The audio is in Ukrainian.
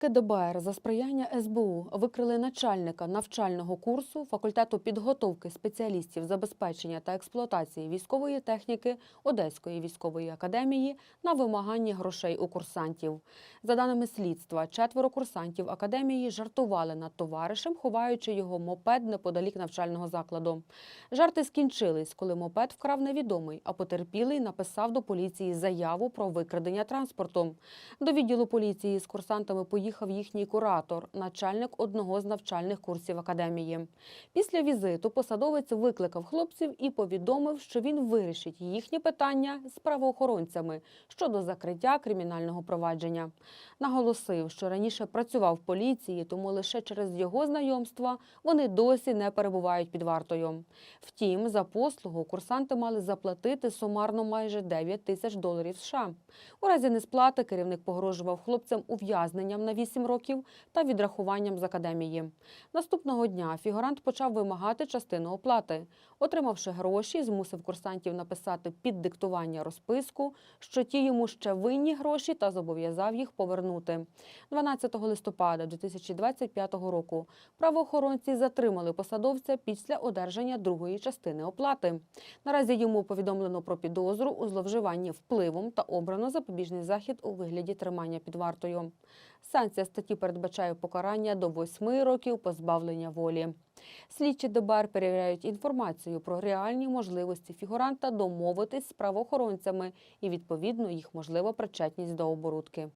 КДБР за сприяння СБУ викрили начальника навчального курсу факультету підготовки спеціалістів забезпечення та експлуатації військової техніки Одеської військової академії на вимаганні грошей у курсантів. За даними слідства, четверо курсантів академії жартували над товаришем, ховаючи його мопед неподалік навчального закладу. Жарти скінчились, коли мопед вкрав невідомий, а потерпілий написав до поліції заяву про викрадення транспорту. До відділу поліції з курсантами поїхав їхній куратор, начальник одного з навчальних курсів академії. Після візиту посадовець викликав хлопців і повідомив, що він вирішить їхні питання з правоохоронцями щодо закриття кримінального провадження. Наголосив, що раніше працював в поліції, тому лише через його знайомства вони досі не перебувають під вартою. Втім, за послугу курсанти мали заплатити сумарно майже 9 тисяч доларів США. У разі несплати керівник погрожував хлопцям ув'язненням на 8 років та відрахуванням з академії. Наступного дня фігурант почав вимагати частину оплати. Отримавши гроші, змусив курсантів написати під диктування розписку, що ті йому ще винні гроші та зобов'язав їх повернути. 12 листопада 2025 року правоохоронці затримали посадовця після одержання другої частини оплати. Наразі йому повідомлено про підозру у зловживанні впливом та обрано запобіжний захід у вигляді тримання під вартою. Санкція статті передбачає покарання до восьми років позбавлення волі. Слідчі ДБР перевіряють інформацію про реальні можливості фігуранта домовитись з правоохоронцями і відповідно їх можлива причетність до оборудки.